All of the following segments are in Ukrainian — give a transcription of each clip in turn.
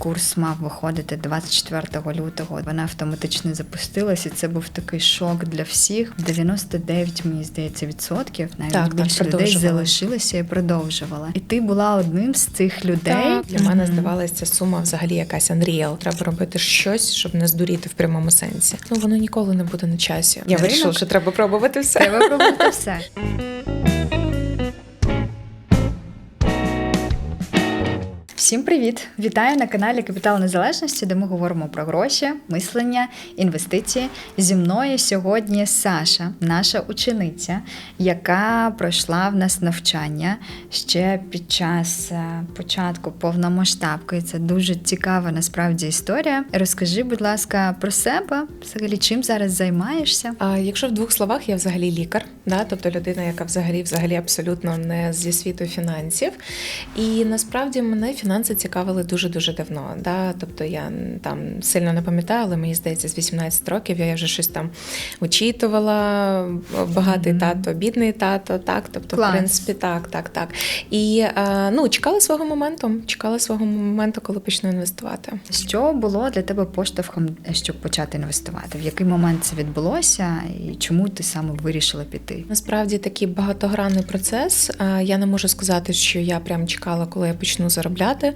курс мав виходити 24 лютого. Вона автоматично запустилась, і це був такий шок для всіх. 99, мені здається, відсотків навіть Так, так, людей залишилися і продовжувала. І ти була одним з цих людей. Так, для мене здавалася ця сума взагалі якась unreal. Треба робити щось, щоб не здуріти в прямому сенсі. Ну воно ніколи не буде на часі. Я вирішила, що треба пробувати все. Треба пробувати все. Всім привіт! Вітаю на каналі Капітал Незалежності, де ми говоримо про гроші, мислення, інвестиції. Зі мною сьогодні Саша, наша учениця, яка пройшла в нас навчання ще під час е, початку повномасштабки. Це дуже цікава насправді історія. Розкажи, будь ласка, про себе, взагалі, чим зараз займаєшся? А якщо в двох словах, я взагалі лікар, да? тобто людина, яка взагалі взагалі абсолютно не зі світу фінансів. І насправді мене фінанси цікавили дуже дуже давно. Да? Тобто я там сильно не пам'ятаю, але мені здається, з 18 років я вже щось там вичитувала. Багатий тато, бідний тато, так. Тобто, Клас. в принципі, так, так, так. І е, ну, чекала свого моменту, чекала свого моменту, коли почну інвестувати. Що було для тебе поштовхом, щоб почати інвестувати? В який момент це відбулося, і чому ти саме вирішила піти? Насправді такий багатогранний процес. Е, Я не можу сказати, що я прям чекала, коли я почну заробляти.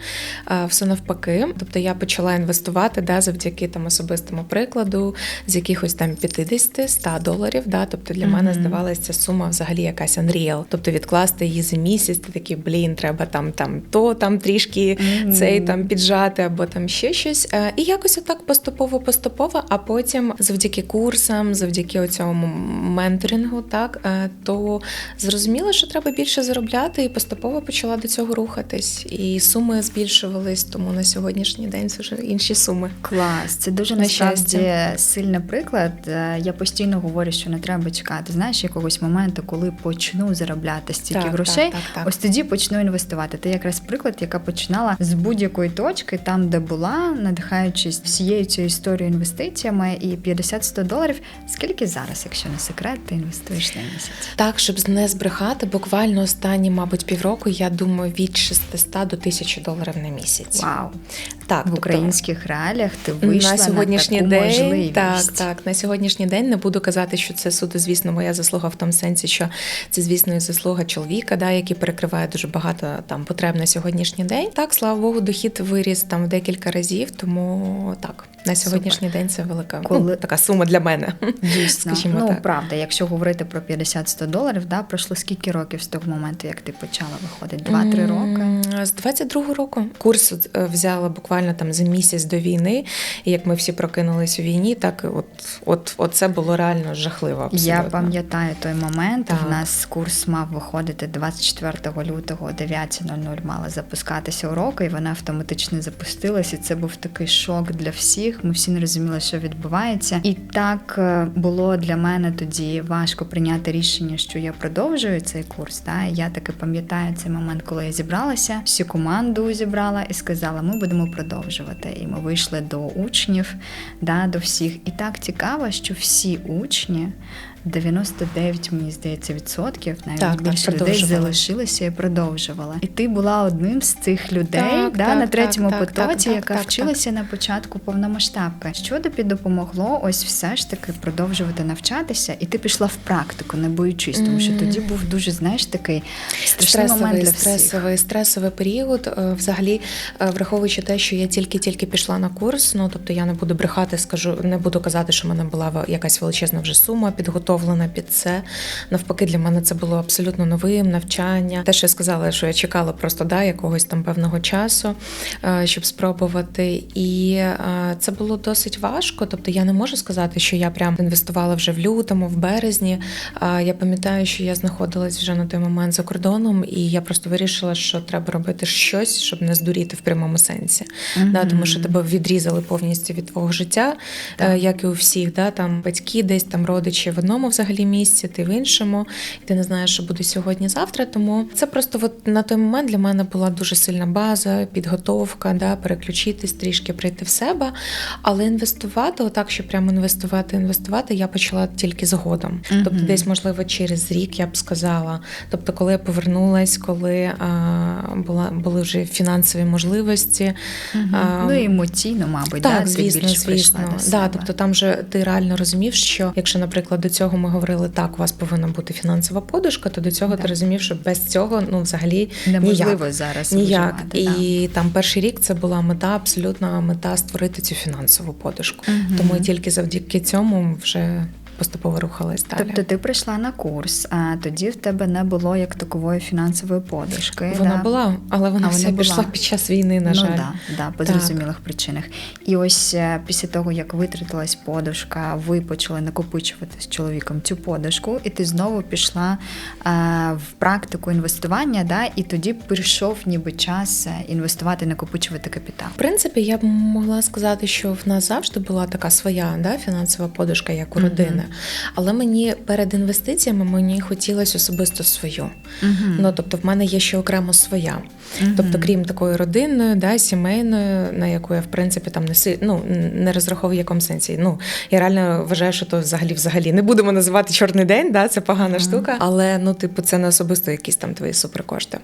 Все навпаки. Тобто я почала інвестувати да, завдяки там особистому прикладу з якихось там 50-100 доларів. Да, тобто для мене здавалася ця сума взагалі якась unreal. Тобто відкласти її за місяць, ти такий, блін, треба там, там то, там трішки Мгм. цей там піджати або там ще щось. Е, І якось отак поступово-поступово, а потім завдяки курсам, завдяки цьому менторингу, так е, то зрозуміла, що треба більше заробляти, і поступово почала до цього рухатись. І суми збільшувались, тому на сьогоднішній день це вже інші суми. Клас, це дуже На насправді сильний приклад. Е, Я постійно говорю, що не треба чекати. Знаєш, якогось моменту, коли почну заробляти стільки Так, грошей, так, так, так. ось тоді почну інвестувати. Ти якраз приклад, яка починала з будь-якої точки, там де була, надихаючись всією цією історією інвестиціями, і 50-100 доларів. Скільки зараз, якщо не секрет, ти інвестуєш на місяць? Так, щоб не збрехати, буквально останні, мабуть, півроку, я думаю, від 600 до 1000 доларів на місяць. Вау! Так, В тобто- українських реаліях ти вийшла на сьогоднішній таку день. можливість. Так, так. На сьогоднішній день не буду казати, що це суто, звісно, моя заслуга в тому сенсі, що це, звісно, і заслуга чоловіка, да, який перекриває дуже багато там потреб на сьогоднішній день. Так, слава Богу, дохід виріс там в декілька разів, тому так. На сьогоднішній день це велика Коли- ну, така сума для мене. Дійсно, Скажімо ну так. правда, якщо говорити про 50-100 доларів, да, пройшло скільки років з того моменту, як ти почала виходити? Два-три роки. З 22-го року курс е, взяла буквально там за місяць до війни. І як ми всі прокинулись у війні, так от, от, от це було реально жахливо. Абсолютно. Я пам'ятаю той момент. Так. В нас курс мав виходити 24 лютого о 9.00 мала запускатися уроки, і вона автоматично запустилась. І це був такий шок для всіх. Ми всі не розуміли, що відбувається. І так е, було для мене тоді важко прийняти рішення, що я продовжую цей курс. Та я таки пам'ятаю цей момент, коли я зібралася, всю команду зібрала і сказала: ми будемо продовжувати. І ми вийшли до учнів, да, до всіх. І так цікаво, що всі учні. 99, мені здається, відсотків навіть Так, так, людей залишилися і продовжувала. І ти була одним з цих людей Так, да, так, на третьому так, так, потоці, так, яка так, вчилася на початку повномасштабки. Що тобі допомогло ось все ж таки продовжувати навчатися, і ти пішла в практику, не боючись, тому що тоді був дуже, знаєш, такий страшний момент Стресовий, для всіх. стресовий, стресовий період. Е, Взагалі, е, враховуючи те, що я тільки-тільки пішла на курс, ну тобто я не буду брехати, скажу, не буду казати, що в мене була якась величезна вже сума підготовлена під це. Навпаки, для мене це було абсолютно новим навчання. Те, що я сказала, що я чекала просто да, якогось там певного часу, е, щоб спробувати. І е, це було досить важко. Тобто я не можу сказати, що я прям інвестувала вже в лютому, в березні. Я пам'ятаю, що я знаходилась вже на той момент за кордоном, і я просто вирішила, що треба робити щось, щоб не здуріти в прямому сенсі. Да, тому що тебе відрізали повністю від твого життя, Так. е, як і у всіх, да, там батьки, десь там родичі в одному одному взагалі місці, ти в іншому, і ти не знаєш, що буде сьогодні-завтра. Тому це просто от на той момент для мене була дуже сильна база, підготовка, да, переключитись, трішки прийти в себе. Але інвестувати, отак, що прямо інвестувати, інвестувати, я почала тільки згодом. Мгм. Тобто, десь, можливо, через рік я б сказала. Тобто, коли я повернулась, коли а, була були вже фінансові можливості. Мгм. А, ну і емоційно, мабуть, так, ти звісно, звісно. Да, тобто там же ти реально розумів, що якщо, наприклад, до цього ми говорили так, у вас повинна бути фінансова подушка, то до цього так. ти розумів, що без цього ну взагалі неможливо ніяк. зараз Ніяк. виживати, і І там перший рік це була мета, абсолютна мета створити цю фінансову подушку. Угу. Тому тільки завдяки цьому вже поступово рухалась далі. Тобто ти прийшла на курс, а тоді в тебе не було як такової фінансової подушки. Вона да? була, але вона А вона пішла була. під час війни, на ну, жаль. Да, да, по Так. зрозумілих причинах. І ось е, після того, як витратилась подушка, ви почали накопичувати з чоловіком цю подушку, і ти знову пішла е, в практику інвестування, да, і тоді прийшов ніби час е, інвестувати, накопичувати капітал. В принципі, я б могла сказати, що в нас завжди була така своя да, фінансова подушка, як у Мгм. Родини. Але мені перед інвестиціями мені хотілося особисто свою. Мгм. Ну тобто, в мене є ще окремо своя. Мгм. Тобто, крім такої родинної, да, сімейної, на яку я в принципі там не си- ну, не розраховую в якому сенсі. Ну я реально вважаю, що то взагалі взагалі не будемо називати чорний день, да, це погана Мгм. штука. Але ну, типу, це не особисто якісь там твої суперкошти.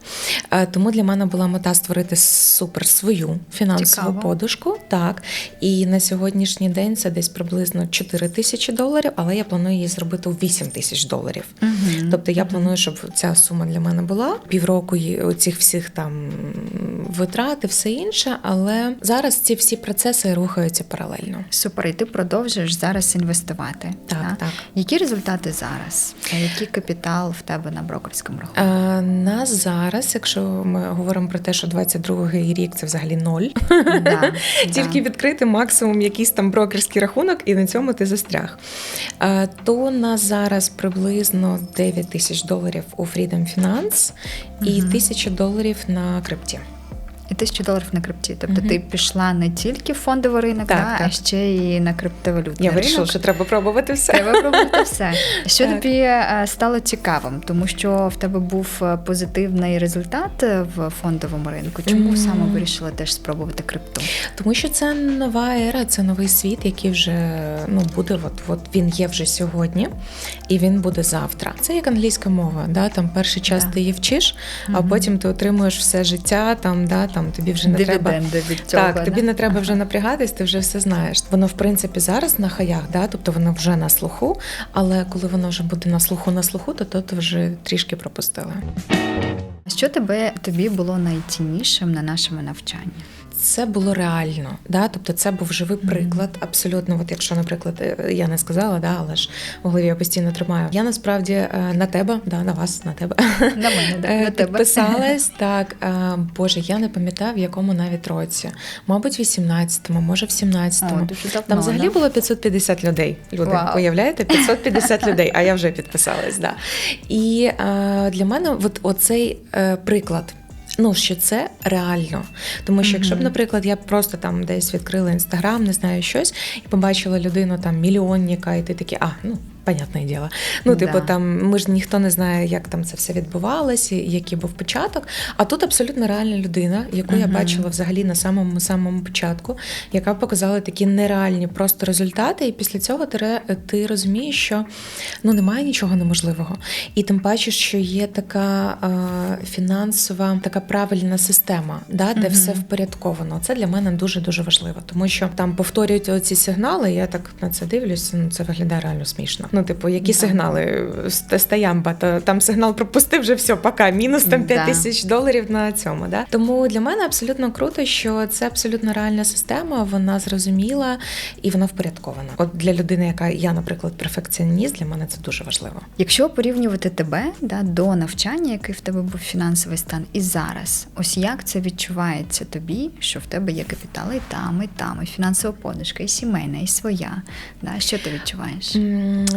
Е, Тому для мене була мета створити супер свою фінансову Цікаво. подушку. Так. І на сьогоднішній день це десь приблизно 4 тисячі доларів, але я планую її зробити у 8 тисяч доларів. Мгм. Тобто я планую, щоб ця сума для мене була півроку цих всіх там витрат і все інше. Але зараз ці всі процеси рухаються паралельно. Супер, і ти продовжуєш зараз інвестувати. Так, да? так. Які результати зараз? Який капітал в тебе на брокерському рахунку? А, на зараз, якщо ми говоримо про те, що 22-й рік це взагалі ноль, Да, тільки да. відкрити максимум якийсь там брокерський рахунок, і на цьому ти застряг. А, то на зараз приблизно 9 тисяч доларів у Freedom Finance і Мгм. тисяча доларів на крипті. І тисячу доларів на крипті. Тобто Мгм. ти пішла не тільки в фондовий ринок, Так, да, а ще і на криптовалютний Я вирішила, ринок. що треба пробувати все. Треба пробувати все. Що Так. тобі е, стало цікавим, тому що в тебе був е, позитивний результат е, в фондовому ринку. Чому Мгм. саме вирішила теж спробувати крипту? Тому що це нова ера, це новий світ, який вже ну буде. От от він є вже сьогодні, і він буде завтра. Це як англійська мова. Да? Там перший час Да. ти її вчиш, а Мгм. потім ти отримуєш все життя. Там да там тобі вже не треба. Від цього. Так, тобі не треба вже напрягатись, ти вже все знаєш. Воно в принципі зараз на хаях, да, тобто воно вже на слуху. Але коли воно вже буде на слуху на слуху, то то ти вже трішки пропустила. Що тебе тобі було найціннішим на нашому навчанні? Це було реально, да? тобто це був живий приклад. Абсолютно, от якщо, наприклад, е, я не сказала, да, але ж в голові я постійно тримаю. Я насправді е, на тебе, да, на вас, на тебе На мене, да, е, на тебе. підписалась. Так, Боже, я не пам'ятаю, в якому навіть році. Мабуть, в 18-му, може, в О, 17-му. дуже давно, Там взагалі да? було 550 людей. Люди, Вау. уявляєте? 550 людей, а я вже підписалась. Да. І для мене от, оцей приклад. Ну, що це реально. Тому що, якщо б, наприклад, я б просто там десь відкрила інстаграм, не знаю щось, і побачила людину там мільйонника, і ти такий, а, ну. Понятне діло. Ну, типу, Да. там ми ж ніхто не знає, як там це все відбувалося, який був початок. А тут абсолютно реальна людина, яку я бачила взагалі на самому самому початку, яка показала такі нереальні просто результати. І після цього ти, ти розумієш, що ну немає нічого неможливого. І тим паче, що є така е, фінансова, така правильна система, да, де Мгм. все впорядковано. Це для мене дуже дуже важливо, тому що там повторюють оці сигнали. Я так на це дивлюся. Ну це виглядає реально смішно. Ну, типу, які Да. сигнали стаямба, то там сигнал пропустив вже все, пока мінус там 5 Да. тисяч доларів на цьому. Да? Тому для мене абсолютно круто, що це абсолютно реальна система, вона зрозуміла і вона впорядкована. От для людини, яка я, наприклад, перфекціоніст, для мене це дуже важливо. Якщо порівнювати тебе да, до навчання, який в тебе був фінансовий стан, і зараз, ось як це відчувається тобі, що в тебе є капітал і там, і там, і фінансова подушка, і сімейна, і своя. Да? Що ти відчуваєш?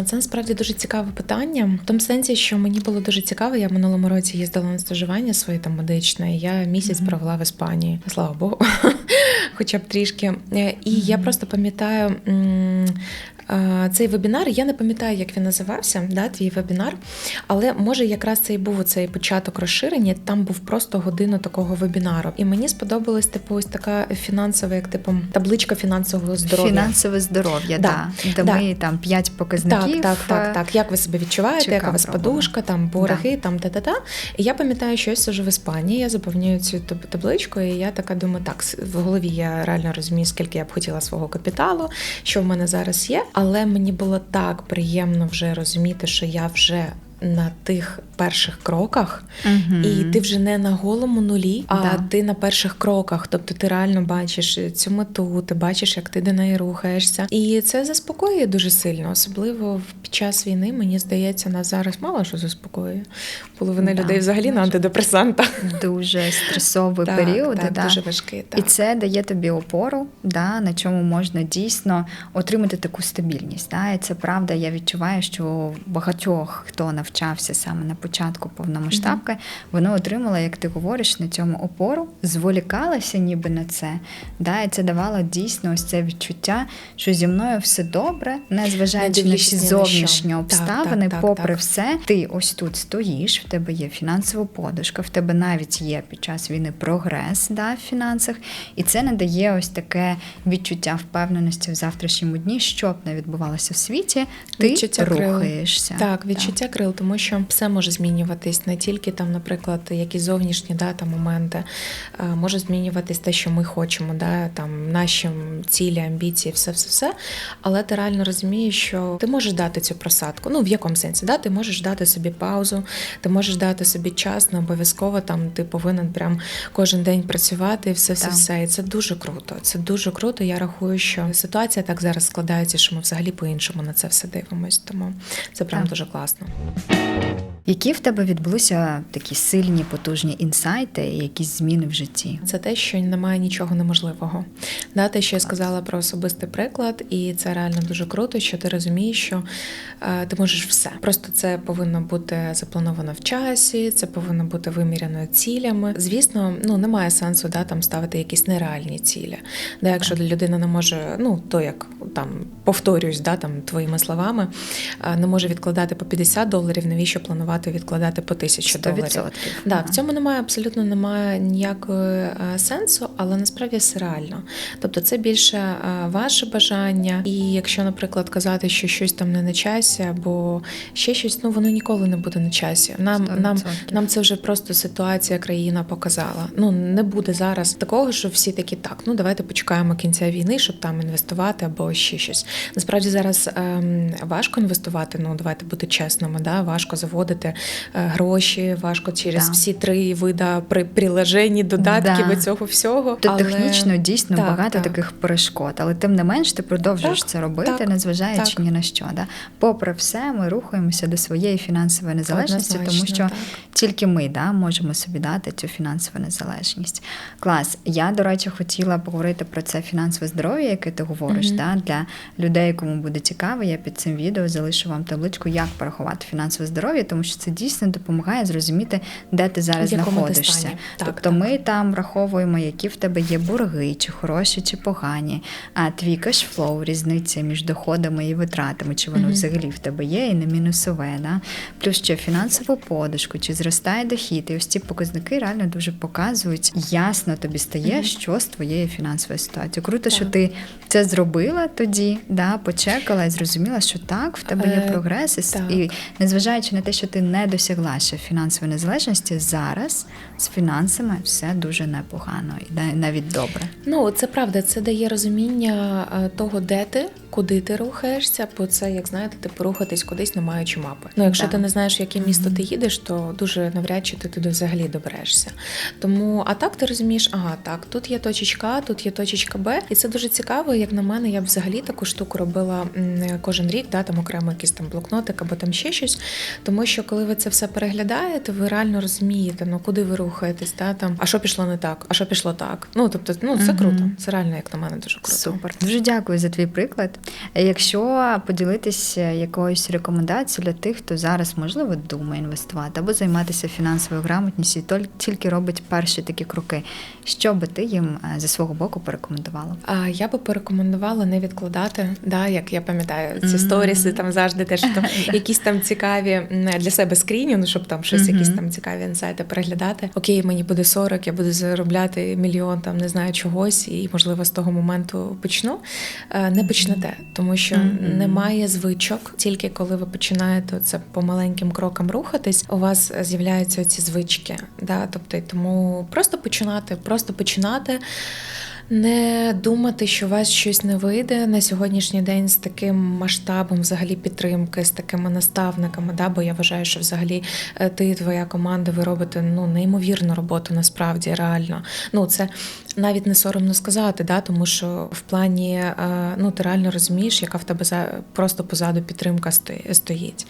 Це насправді дуже цікаве питання. В тому сенсі, що мені було дуже цікаво. Я в минулому році їздила на стажування своє там медичне. Я місяць Мгм. провела в Іспанії. Слава Богу. хоча б трішки. Е, І я просто пам'ятаю. е, Цей вебінар, я не пам'ятаю, як він називався, да, твій вебінар, але може якраз це і був цей початок розширення. Там був просто година такого вебінару. І мені сподобалась типу ось така фінансова, як типу табличка фінансового здоров'я. Фінансове здоров'я, Да, да. де да. ми там п'ять показників. Так, так, так, так. Як ви себе відчуваєте, яка у вас подушка, там борги, там та-та-та. І я пам'ятаю, що я сижу в Іспанії, я заповнюю цю табличку, і я така думаю, так, в голові я реально розумію, скільки я б хотіла свого капіталу, що в мене зараз є. Але мені було так приємно вже розуміти, що я вже. На тих перших кроках, Мгм. і ти вже не на голому нулі, а Да. ти на перших кроках. Тобто ти реально бачиш цю мету, ти бачиш, як ти до неї рухаєшся. І це заспокоює дуже сильно, особливо в- під час війни. Мені здається, нас зараз мало що заспокоює. Половина Да, людей взагалі на антидепресантах. дуже стресовий Так, період. так, да. дуже важкий. Так. І це дає тобі опору, да, на чому можна дійсно отримати таку стабільність. Да. І це правда, я відчуваю, що багатьох, хто навчався саме на початку повномасштабки, вони отримали, як ти говориш, на цьому опору, зволікалися ніби на це. Да, і це давало дійсно ось це відчуття, що зі мною все добре, незважаючи на всі зовнішні обставини, так, так, попри так. все, ти ось тут стоїш, в тебе є фінансова подушка, в тебе навіть є під час війни прогрес да, в фінансах, і це надає ось таке відчуття впевненості в завтрашньому дні, що б не відбувалося в світі, ти Відчуття крил. рухаєшся. Так, відчуття крил, тому що все може змінюватись, не тільки там, наприклад, якісь зовнішні да, там, моменти, може змінюватись те, що ми хочемо, да, там, наші цілі, амбіції, все, все, все. Але ти реально розумієш, що ти можеш дати цю просадку. Ну, в якому сенсі? Да? Ти можеш дати собі паузу, ти можеш дати собі час, не обов'язково там ти повинен прям кожен день працювати і все, все, Так. все. І це дуже круто. Це дуже круто. Я рахую, що ситуація так зараз складається, що ми взагалі по-іншому на це все дивимось. Тому це прям Так. дуже класно. Які в тебе відбулися такі сильні, потужні інсайти і якісь зміни в житті? Це те, що немає нічого неможливого. Да, те, що я сказала про особистий приклад, і це реально дуже круто, що ти розумієш, що е, ти можеш все. Просто це повинно бути заплановано в часі, це повинно бути виміряно цілями. Звісно, ну немає сенсу да, там ставити якісь нереальні цілі. Да, якщо людина не може, ну то як там повторююсь, да, там твоїми словами, е, не може відкладати по 50 доларів, навіщо планувати відкладати по 1000 доларів? Да, в цьому немає абсолютно немає ніякого е, сенсу, але насправді все реально. Тобто це більше е, ваше бажання. І якщо, наприклад, казати, що щось там не на часі, або ще щось, ну воно ніколи не буде на часі. Нам, нам, 100%. нам це вже просто ситуація, країна показала. Ну не буде зараз такого, що всі такі так. Ну давайте почекаємо кінця війни, щоб там інвестувати або ще щось. Насправді зараз ем, важко інвестувати. Ну давайте бути чесними. Да? Важко заводити е, гроші, важко через Да. всі три вида при приложені додатків Да. і цього всього. То Але- технічно дійсно Так, багато так. таких перешкод, але тим не менш ти продовжуєш Так, це робити, так, незважаючи так. ні на що. Да? Попри все, ми рухаємося до своєї фінансової незалежності, тому що так. тільки ми да, можемо собі дати цю фінансову незалежність. Клас. Я, до речі, хотіла поговорити про це фінансове здоров'я, яке ти говориш. Мгм. Да? Для людей, кому буде цікаво, я під цим відео залишу вам табличку, як порахувати фінансове здоров'я, тому що це дійсно допомагає зрозуміти, де ти зараз знаходишся. Так, тобто так. ми там враховуємо, які в тебе є борги, чи хороші, чи погані, а твій кешфлоу, різниця між доходами і витратами, чи воно Мгм. взагалі в тебе є і не мінусове. Да? Плюс ще фінансову подушку, чи зростає дохід. І ось ці показники реально дуже показують, ясно тобі стає, Мгм. що з твоєю фінансовою ситуацією. Круто, що ти це зробила тоді, да, почекала і зрозуміла, що так, в тебе є Е, прогрес, і і незважаючи на те, що ти не досягла ще фінансової незалежності, зараз з фінансами все дуже непогано і на- навіть добре. Ну, це правда, це дає розуміння того, де ти, куди ти рухаєшся, бо це, як знаєте, ти порухатись кудись, не маючи мапи. Ну, якщо Да. ти не знаєш, в яке місто ти їдеш, то дуже навряд чи ти туди взагалі доберешся. Тому, а так ти розумієш, ага, так, тут є точечка тут є точечка Б, і це дуже цікаво. Як на мене, я б взагалі таку штуку робила кожен рік, да, там окремо якийсь там блокнотик або там ще щось. Тому що коли ви це все переглядаєте, ви реально розумієте, ну куди ви рухаєтесь, та там, а що пішло не так, а що пішло так. Ну тобто, ну це Мгм. круто. Це реально, як на мене, дуже круто. Супер. Дуже дякую за твій приклад. Якщо поділитися якоюсь рекомендацією для тих, хто зараз можливо думає інвестувати або займатися фінансовою грамотністю, толь- тільки робить перші такі кроки, що би ти їм е, зі свого боку порекомендувала? А я би порекомендувала не відкладати, да, як я пам'ятаю, ці сторіси там завжди теж там якісь там цікаві м, для себе скрінінг, ну, щоб там щось, якісь там цікаві інсайти переглядати. Окей, мені буде 40, я буду заробляти мільйон, там не знаю чогось, і можливо з того моменту почну. Е, Не почнете, тому що немає звичок. Тільки коли ви починаєте це по маленьким крокам рухатись, у вас з'являються ці звички. Да? Тобто, тому просто починати, просто починати. Не думати, що у вас щось не вийде на сьогоднішній день з таким масштабом взагалі підтримки, з такими наставниками. Да? Бо я вважаю, що взагалі е, ти твоя команда ви робите ну неймовірну роботу, насправді реально. Ну це навіть не соромно сказати, да? тому що в плані е, ну ти реально розумієш, яка в тебе за просто позаду підтримка сто- стоїть.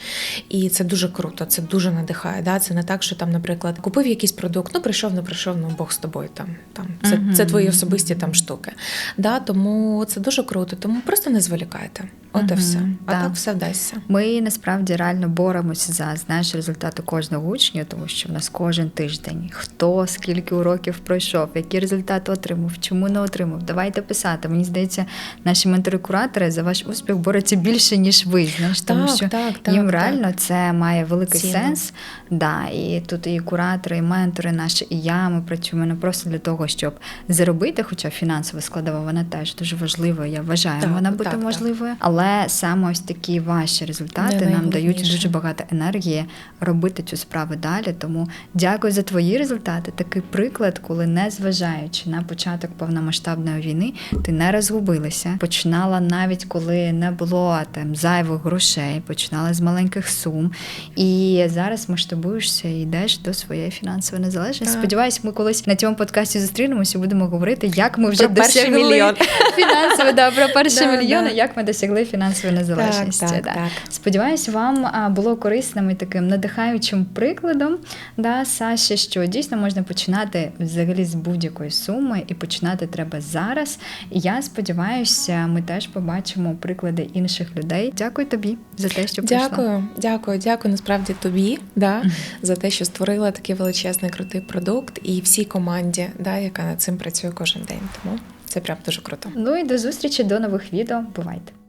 І це дуже круто, це дуже надихає. Да? Це не так, що там, наприклад, купив якийсь продукт, ну прийшов, не прийшов, ну Бог з тобою. Там там це, це твої особисті там штуки. Да? Тому це дуже круто. Тому просто не зволікайте. От і все. А так. так все вдасться. Ми насправді реально боремося за знаєш результати кожного учня, тому що в нас кожен тиждень хто скільки уроків пройшов, які результати отримав, чому не отримав. Давайте писати. Мені здається, наші ментори-куратори за ваш успіх борються більше ніж ви. Знаєш, тому Так, що так, так, їм так. реально це має великий Цінно. сенс. Да, і тут і куратори, і ментори наші, і я. Ми працюємо не просто для того, щоб заробити, хоча фінансова складова вона теж дуже важлива. Я вважаю, Так, вона бути так, так. можливою. Але саме ось такі ваші результати нам дають дуже багато енергії робити цю справу далі. Тому дякую за твої результати. Такий приклад, коли незважаючи на початок повномасштабної війни, ти не розгубилася. Починала навіть коли не було там зайвих грошей, починала з маленьких сум. І зараз масштабуєшся і йдеш до своєї фінансової незалежності. Так. Сподіваюсь, ми колись на цьому подкасті зустрінемося і будемо говорити, як ми вже Про досягли мільйон. фінансове, да, про Да, мільйон, да. як ми досягли фінансової незалежності. Так, так, да. так. Сподіваюсь, вам було корисним і таким надихаючим прикладом, да, Саші, що дійсно можна починати взагалі з будь-якої суми, і починати треба зараз. І я сподіваюся, ми теж побачимо приклади інших людей. Дякую тобі за те, що прийшла. Дякую, дякую, дякую насправді тобі, да, за те, що створила такий величезний крутий продукт, і всій команді, да, яка над цим працює кожен день. Тому це прям дуже круто. Ну і до зустрічі до нових відео. Бувайте!